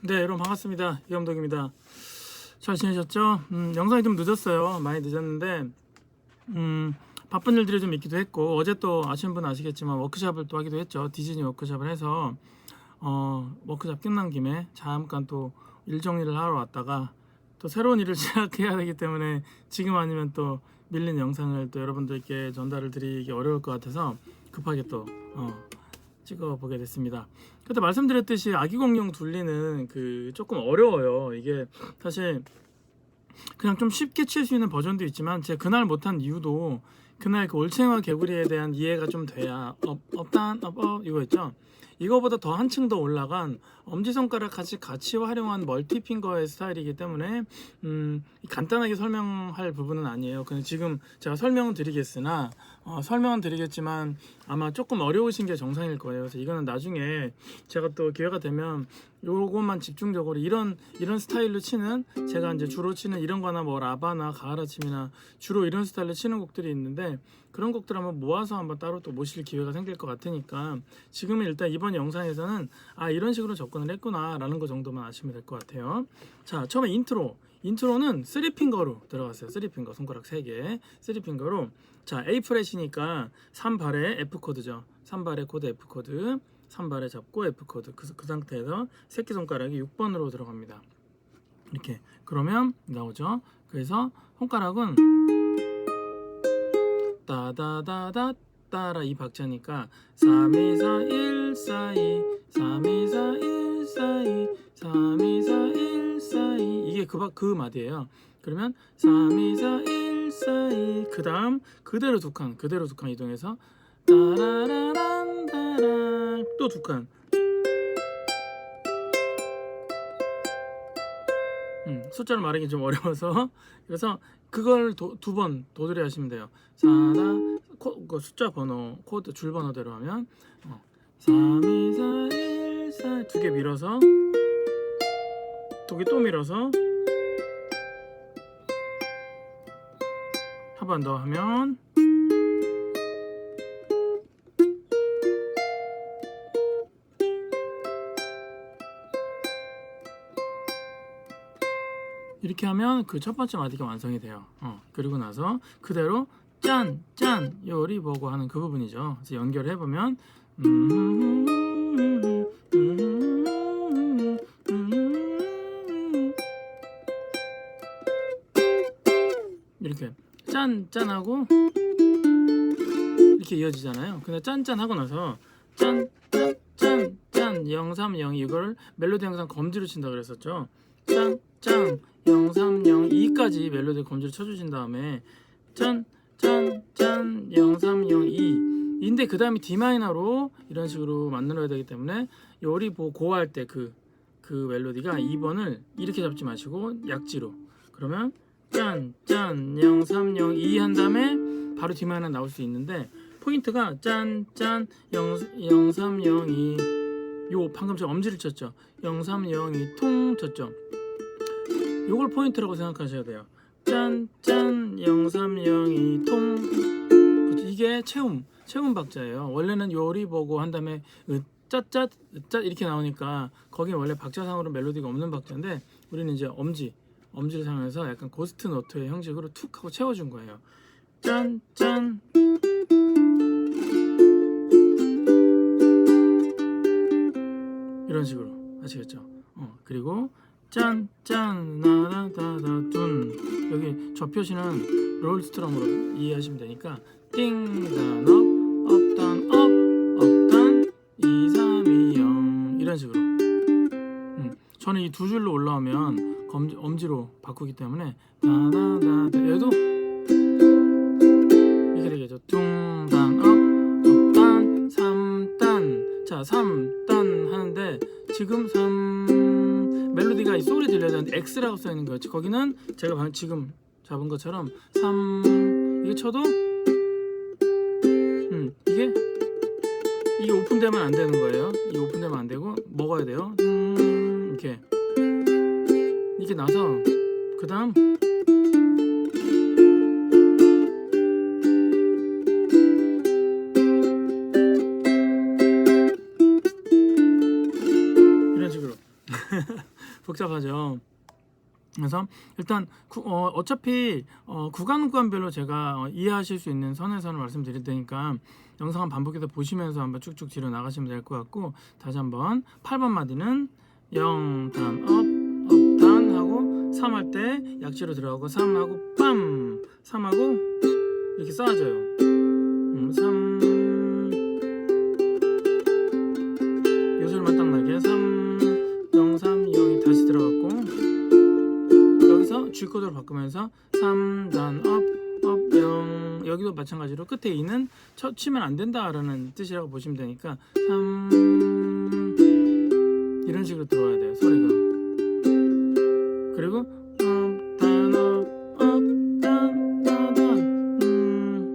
네, 여러분 반갑습니다. 이감독입니다. 잘 지내셨죠? 음, 영상이 좀 늦었어요. 많이 늦었는데 음, 바쁜 일들이 좀 있기도 했고 어제 또 아시는 분 아시겠지만 워크샵을 또 하기도 했죠. 디즈니 워크샵을 해서 어, 워크샵 끝난 김에 잠깐 또 일 정리를 하러 왔다가 또 새로운 일을 시작해야 되기 때문에 지금 아니면 또 밀린 영상을 또 여러분들께 전달을 드리기 어려울 것 같아서 급하게 또 어, 찍어보게 됐습니다. 그때 말씀드렸듯이 아기 공룡 둘리는 그 조금 어려워요. 이게 사실 그냥 좀 쉽게 칠 수 있는 버전도 있지만 제가 그날 못한 이유도 그날 그 올챙이와 개구리에 대한 이해가 좀 돼야 업, 업단 업업 이거 있죠. 이거보다 더 한층 더 올라간 엄지손가락 같이 같이 활용한 멀티핑거의 스타일이기 때문에 음, 간단하게 설명할 부분은 아니에요. 그냥 지금 제가 설명은 드리겠으나 어, 설명은 드리겠지만 아마 조금 어려우신 게 정상일 거예요. 그래서 이거는 나중에 제가 또 기회가 되면 요것만 집중적으로 이런 이런 스타일로 치는 제가 이제 주로 치는 이런 거나 뭐 라바나 가하라침이나 주로 이런 스타일로 치는 곡들이 있는데 그런 곡들 한번 모아서 한번 따로 또 모실 기회가 생길 것 같으니까 지금은 일단 이번 영상에서는 아 이런 식으로 접근을 했구나라는 거 정도만 아시면 될 것 같아요. 자 처음에 인트로 인트로는 3핑거로 들어갔어요. 3핑거 손가락 3개 3핑거로 자 A 프렛이니까 3발에 F 코드죠. 3발에 코드 F 코드 3발에 잡고 F 코드 그, 그 상태에서 새끼손가락이 6번으로 들어갑니다. 이렇게 그러면 나오죠. 그래서 손가락은 따다다다 따라 이 박자니까 3 2 4 1 4 2 3 2 4 1 4 2 3 2 4 1 4 2 이게 그, 바- 그 마디예요. 그러면 3 2 4 1 4 2 그 다음 그대로 두 칸 그대로 두 칸 이동해서 또 두 칸. 음, 숫자를 말하기 좀 어려워서 그래서 그걸 두 번 도드리 하시면 돼요. 사다 코, 그 숫자 번호 코드 줄 번호대로 하면 어, 3, 2, 4, 1, 4 두 개 밀어서 두 개 또 밀어서 한 번 더 하면 이렇게 하면 그 첫 번째 마디가 완성이 돼요. 어, 그리고 나서 그대로 짠, 짠, 요리 보고 하는 그 부분이죠. 그래서 연결해 보면 이 짠, 짠하고 이렇게 이어지잖아요. 근데 짠, 짠 하고 나서 짠, 짠, 짠, 짠, 0, 3, 0 이걸 멜로디 항상 검지로 친다 그랬었죠. 짠, 짠, 0, 3, 0, 2까지 멜로디 검지를 쳐주신 다음에 짠, 짠, 짠, 0, 3, 0, 2 인데 그 다음에 D 마이너로 이런 식으로 만들어야 되기 때문에 요리 보 고할 때 그그 멜로디가 2번을 이렇게 잡지 마시고 약지로 그러면 짠, 짠, 0, 3, 0, 2 한 다음에 바로 D 마이너 나올 수 있는데 포인트가 짠, 짠, 0, 0, 3, 0, 2 요 방금 저 엄지를 쳤죠 0, 3, 0, 2 통 쳤죠 요걸 포인트라고 생각하셔야 돼요. 짠, 짠, 0, 3, 0, 2, 통. 이게 채움, 채움 박자예요. 원래는 요리 보고 한 다음에 으, 짜짜, 짜 이렇게 나오니까 거기 원래 박자상으로 멜로디가 없는 박자인데 우리는 이제 엄지, 엄지를 사용해서 약간 고스트 노트의 형식으로 툭 하고 채워준 거예요. 짠, 짠. 이런 식으로 아시겠죠? 어, 그리고 짠, 짠, 나다다다 둔 여기 저 표시는 롤스트럼으로 이해하시면 되니까 띵 단 업, 업 단 업, 업 단 2, 3, 2, 0 이런 식으로 음, 저는 이 두 줄로 올라오면 검지, 엄지로 바꾸기 때문에 다다다다 얘도 이렇게 되겠죠 둥단 업, 업단 3단 자 3단 하는데 지금 3 멜로디가 이 소리 들려야 되는데 X라고 써 있는 거예요. 거기는 제가 방- 지금 잡은 것처럼 3 이게 쳐도 음 이게 이게 오픈되면 안 되는 거예요. 이 오픈되면 안 되고 먹어야 돼요. 음 이렇게 이렇게 나서 그 다음 이런 식으로 복잡하죠. 그래서 일단 구, 어, 어차피 어, 구간 구간별로 제가 어, 이해하실 수 있는 선에서는 말씀드릴 테니까 영상 한 반복해서 보시면서 한번 쭉쭉 뒤로 나가시면 될 것 같고 다시 한번 8번 마디는 0단 업, 업단 하고 3할 때 약지로 들어가고 3 하고 빰 3하고 이렇게 쌓아줘요. 음, 3 요술만 딱 나게. 3 0 3 0이 다시 들어갔고 여기서 G 코드로 바꾸면서 3단 업, 업, 0 여기도 마찬가지로 끝에 2는 쳐, 치면 안 된다라는 뜻이라고 보시면 되니까 3 이런 식으로 들어와야 돼요 소리가 그리고 업, 단, 업, 업, 단, 단, 단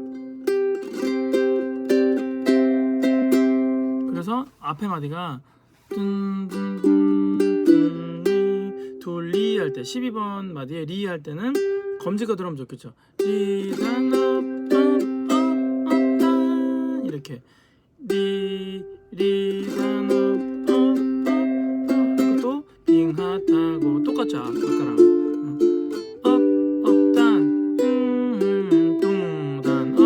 음. 그래서 앞에 마디가 둔둔둔둔 돌리 할 때 12번 마디에 리 할 때는 검지가 들어오면 좋겠죠. 리단업업업업단 이렇게 리 리 단업업업업 똑같죠 아까랑 업 업 단 음, 둥단 업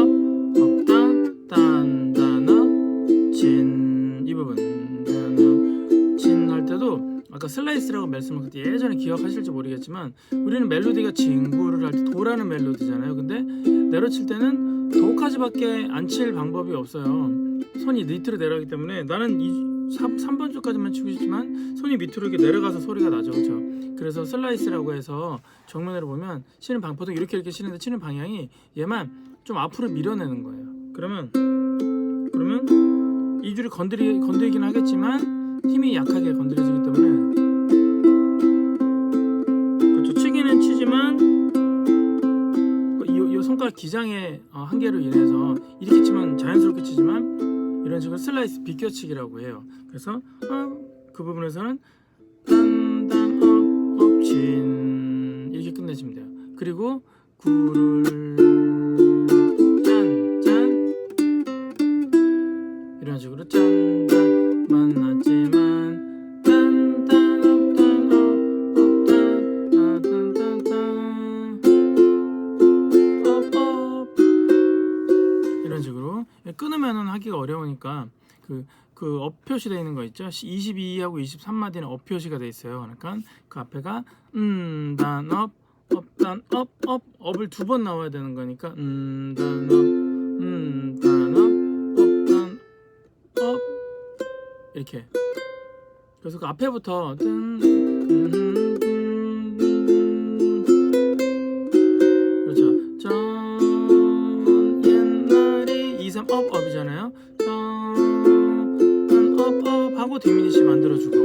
업 단 단 단 업 진 이 부분 진할 때도 아까 슬라이스라고 말씀을 예전에 기억하실지 모르겠지만 우리는 멜로디가 진구를 할 때 도라는 멜로디잖아요. 근데 내려칠 때는 도까지밖에 안 칠 방법이 없어요. 손이 밑으로 내려가기 때문에 나는 이 3, 3번 줄까지만 치고 싶지만 손이 밑으로 이렇게 내려가서 소리가 나죠. 그렇죠? 그래서 슬라이스라고 해서 정면으로 보면 치는 방 보통 이렇게 이렇게 치는데 치는 방향이 얘만 좀 앞으로 밀어내는 거예요. 그러면 그러면 이 줄이 건드리 건드리긴 하겠지만 힘이 약하게 건드려지기 때문에 그렇죠. 치기는 치지만 이, 이 손가락 기장의 어, 한계로 인해서 이렇게 치면 자연스럽게 치지만 이런 식으로 슬라이스 비껴치기라고 해요. 그래서 어, 그 부분에서는 단단 업 업진 이렇게 끝내시면 돼요. 그리고 구를 짠짠 이런 식으로 짠짠 어려우니까 그, 그 업 표시되어 있는 거 있죠? 22하고 23마디는 업 표시가 돼 있어요. 그러니까 그 앞에가 음, 단, 업, 업, 단, 업, 업, 업을 두 번 나와야 되는 거니까 음, 단, 업, 음, 단, 업, 업, 단, 업 이렇게 그래서 그 앞에부터 뜬, 음, 음, 음, 그렇죠. 전 옛날에 2, 3, 업, 업이잖아요. 전, 업, 업 하고 디미니시 만들어주고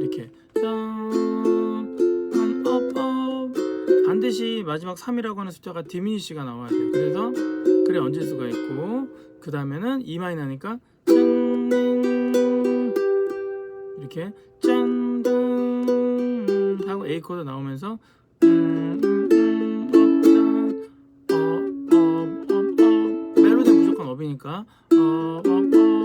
이렇게 전, 업, 업 반드시 마지막 3이라고 하는 숫자가 디미니시가 나와야 돼요. 그래서 그래 얹을 수가 있고 그 다음에는 2 마이너니까 짠 이렇게 짠 하고 A 코드 나오면서 음, 음, 어, 업, 업, 업. 멜로디는 무조건 업이니까 어, 업, 업, 업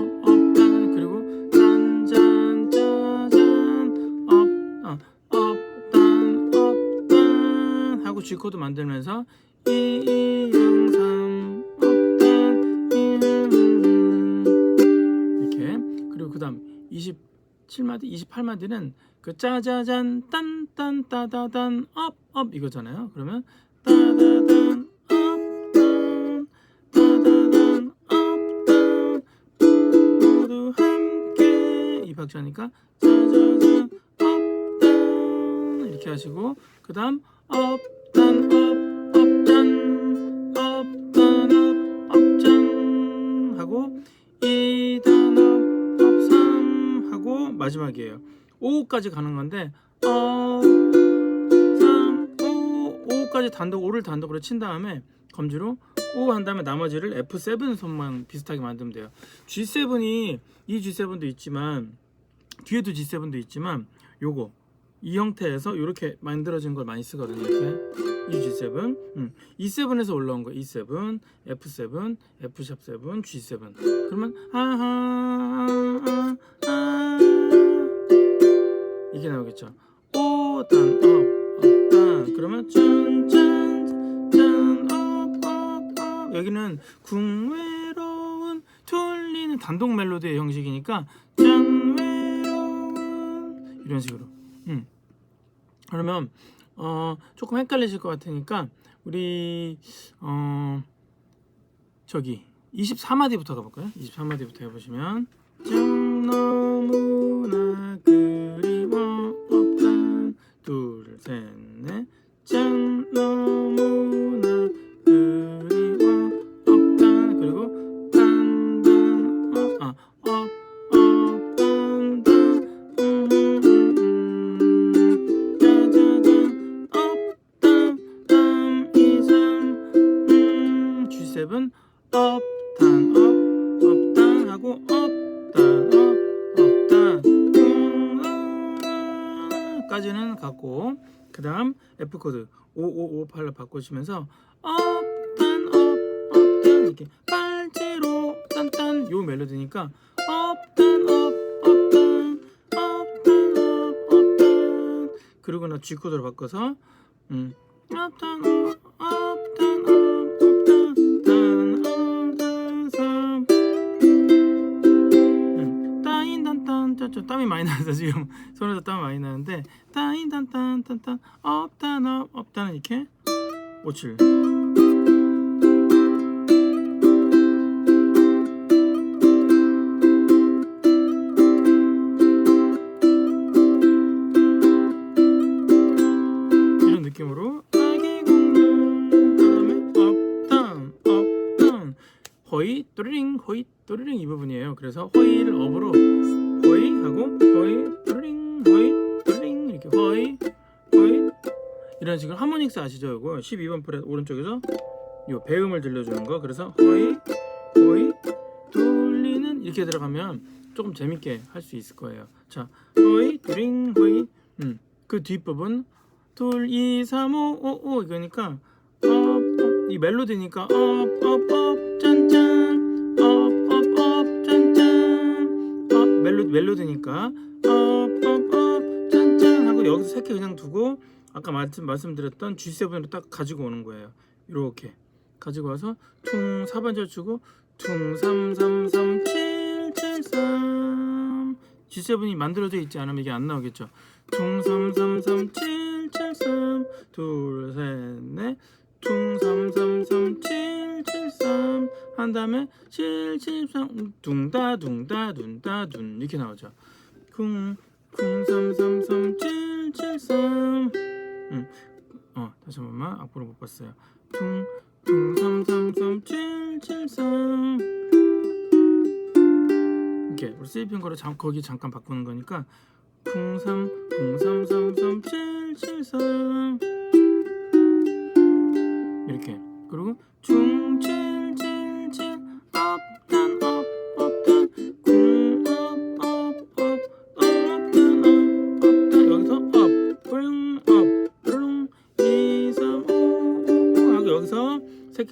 하고 G 코드 만들면서 이, 영, 삼, 업단 음, 이렇게. 그리고 그다음 27마디 28마디는 그 짜자잔 딴딴 따다단 업업 이거잖아요. 그러면 따다단 업단 따다단 업단 모두 함께 이 박자니까 짜자잔 업단 이렇게 하시고 그다음 업 하고 이단 업 업삼 하고 마지막이에요. 5까지 가는 건데 어, 3, 5, 5까지 단독 5를 단독으로 친 다음에 검지로 5 한 다음에 나머지를 F7 손만 비슷하게 만들면 돼요. G7이 이 G7도 있지만 뒤에도 G7도 있지만 요거 이 형태에서 이렇게 만들어진 걸 많이 쓰거든요. 이렇게 이 G7, 음. E7에서 올라온 거 E7, F7, F7, G7. 그러면 아하 아, 아, 이게 나오겠죠. 오단 업 업단 그러면 짠짠 짠업 업 업 여기는 궁외로운 돌리는 단독 멜로디의 형식이니까 짠 외로운 이런 식으로. 음. 그러면 어 조금 헷갈리실 것 같으니까 우리 어 저기 24마디부터 가볼까요? 24마디부터 해보시면. 좀 너무나 그리워. 없단 둘셋넷 F 코드 5558로 바꾸시면서 업단 업 업단 이렇게 빨지로 딴딴 요 멜로디니까 업단 업 업단 업단 업 업단. 그리고 나 G 코드로 바꿔서 음 업단 업 업단 업 짠짠 땀이 많이 나서 지금 손에서 땀이 많이 나는데 따인단딴 딴딴 업단 업 업단은 이렇게? 57 이런 느낌으로 허이 또르링 허이 또르링 이 부분이에요. 그래서 허이를 업으로 하고 허이 또르링 허이 또르링 이렇게 허이 허이. 이런 식으로 하모닉스 아시죠? 이거? 12번 프렛 오른쪽에서 요 배음을 들려주는 거. 그래서 허이 허이 돌리는 이렇게 들어가면 조금 재밌게 할 수 있을 거예요. 자 허이 또링 허이. 음, 그 뒷부분 둘, 이, 삼, 오, 오, 오 이거니까 업, 업, 이 멜로디니까 업, 업, 업, 짠짠 멜로, 멜로디니까. 업, 업, 업, 짠짠 하고 여기서 새끼 그냥 두고 아까 말씀, 말씀드렸던 G7으로 딱 가지고 오는 거예요. 이렇게. 가지고 와서 퉁 4반절 주고 퉁 3, 3, 3, 7, 7, 3 G7이 만들어져 있지 않으면 이게 안 나오겠죠. 퉁 3, 3, 3, 7, 7, 3 둘, 셋, 넷. 퉁, 3, 3, 3, 7, 7, 3 한 다음에 7, 7, 3 둥다, 둥다, 둔다, 둔 이렇게 나오죠. 쿵, 쿵, 3, 3, 3, 7, 7, 3 음. 어, 다시 한 번만 앞으로 못 봤어요. 퉁, 퉁, 3, 3, 3, 7, 7, 3 이렇게 우리 세이핑 거를 잠, 거기 잠깐 바꾸는 거니까 03 03 33 773 이렇게. 그리고 중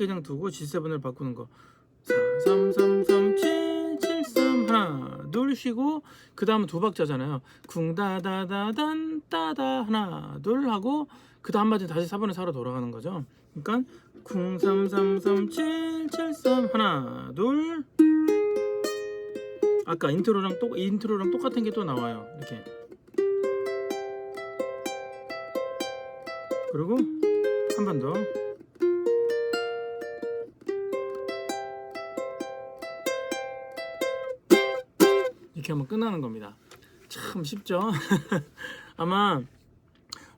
그냥 두고 G7을 바꾸는 거. 4 3 3 3 7 7 3 하나 둘 쉬고 그 다음은 두 박자잖아요. 쿵다다다단 따다 하나 둘 하고 그 다음 마디 다시 4번에 4로 돌아가는 거죠. 그러니까 쿵333773 하나 둘. 아까 인트로랑 똑 인트로랑 똑같은 게 또 나와요. 이렇게. 그리고 한 번 더 이렇게 하면 끝나는 겁니다. 참 쉽죠? 아마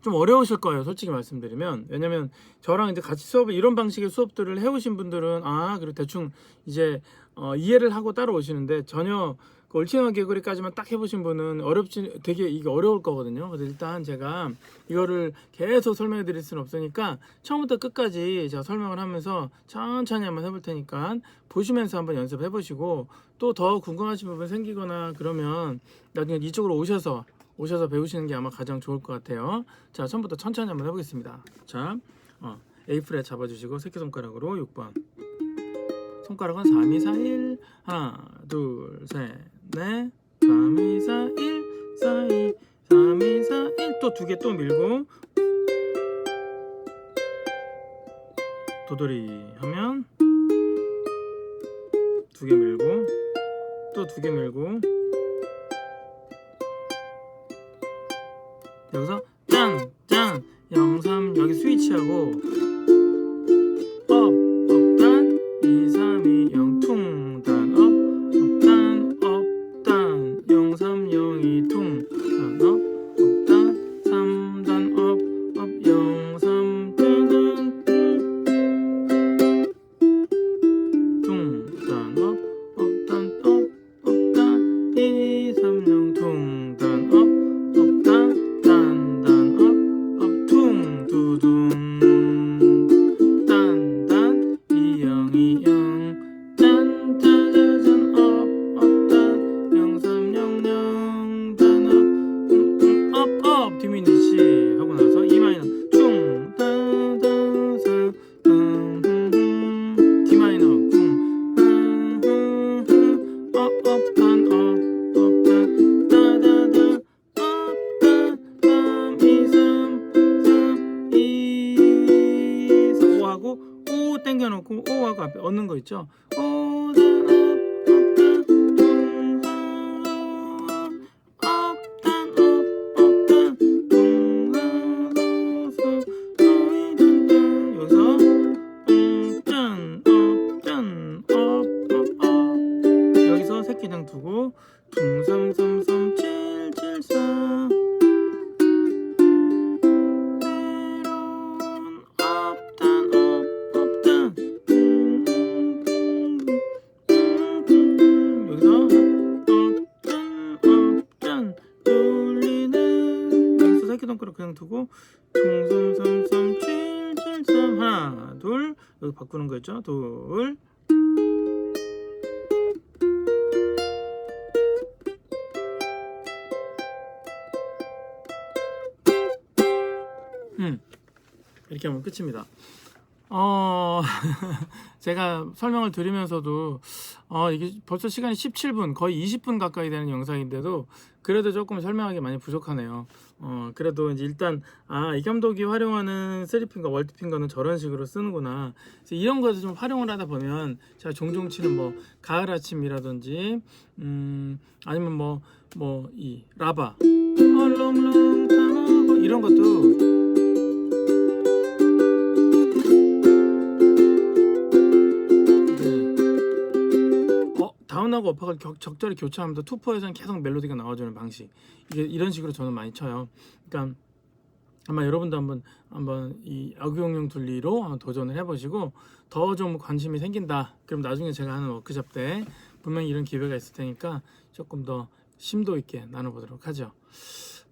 좀 어려우실 거예요. 솔직히 말씀드리면 왜냐면 저랑 이제 같이 수업을 이런 방식의 수업들을 해오신 분들은 아 그리고 대충 이제 어, 이해를 하고 따라오시는데 전혀 그 올챙이와 개구리까지만 딱 해보신 분은 어렵지 되게 이게 어려울 거거든요. 그래서 일단 제가 이거를 계속 설명해 드릴 수는 없으니까 처음부터 끝까지 제가 설명을 하면서 천천히 한번 해볼 테니까 보시면서 한번 연습해 보시고 또 더 궁금하신 부분 생기거나 그러면 나중에 이쪽으로 오셔서 오셔서 배우시는 게 아마 가장 좋을 것 같아요. 자, 처음부터 천천히 한번 해보겠습니다. 자, 어, A 프렛 잡아주시고 새끼손가락으로 6번. 손가락은 3, 2, 4, 1 하나 둘 셋 넷 3, 2, 4, 1 4, 2 3, 2, 두개 또 밀고. 도돌이 하면 두 개 밀고. 또 두 개 밀고. 여기서 짠짠. 영삼 여기 스위치하고 있죠? 여기서 새끼등 두고 둥삼삼삼 칠칠사 그냥 두고 둥삼삼삼 칠칠삼 하나 둘. 여기 바꾸는 거 있죠? 둘. 음, 이렇게 하면 끝입니다. 어, 제가 설명을 드리면서도 어, 이게 벌써 시간이 17분, 거의 20분 가까이 되는 영상인데도 그래도 조금 설명하기 많이 부족하네요. 어, 그래도 이제 일단 아, 이 감독이 활용하는 3핑거, 월드핑거는 저런 식으로 쓰는구나. 이런 거에서 좀 활용을 하다 보면 제가 종종 치는 뭐 가을 아침이라든지 음, 아니면 뭐 뭐 이 라바 타마고 이런 것도 어, 다운하고 업하고 격- 적절히 교차하면서 투포에서는 계속 멜로디가 나와주는 방식. 이게 이런 식으로 저는 많이 쳐요. 그러니까 아마 여러분도 한번 한번 이 악용용 둘리로 도전을 해보시고 더 좀 관심이 생긴다. 그럼 나중에 제가 하는 워크숍 때 분명히 이런 기회가 있을 테니까 조금 더 심도 있게 나눠보도록 하죠.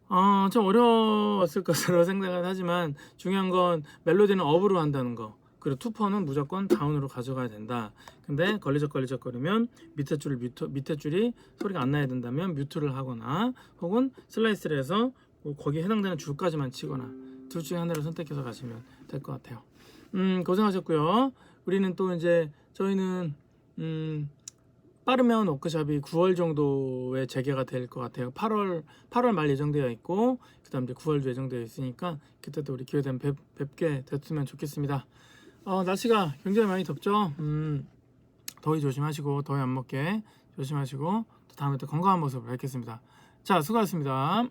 어, 좀 어려웠을 것으로 생각을 하지만 중요한 건 멜로디는 업으로 한다는 거. 그리고 투퍼는 무조건 다운으로 가져가야 된다. 근데 걸리적 걸리적 거리면 밑에 줄을 뮤트, 밑에 줄이 소리가 안 나야 된다면 뮤트를 하거나 혹은 슬라이스를 해서 뭐 거기에 해당되는 줄까지만 치거나 둘 중에 하나를 선택해서 가시면 될 것 같아요. 음, 고생하셨고요. 우리는 또 이제 저희는 음, 빠르면 워크샵이 9월 정도에 재개가 될 것 같아요. 8월 8월 말 예정되어 있고 그다음 이제 9월도 예정되어 있으니까 그때도 우리 기회 되면 뵙, 뵙게 됐으면 좋겠습니다. 어, 날씨가 굉장히 많이 덥죠. 음, 더위 조심하시고 더위 안 먹게 조심하시고 또 다음에 또 건강한 모습으로 뵙겠습니다. 자, 수고하셨습니다.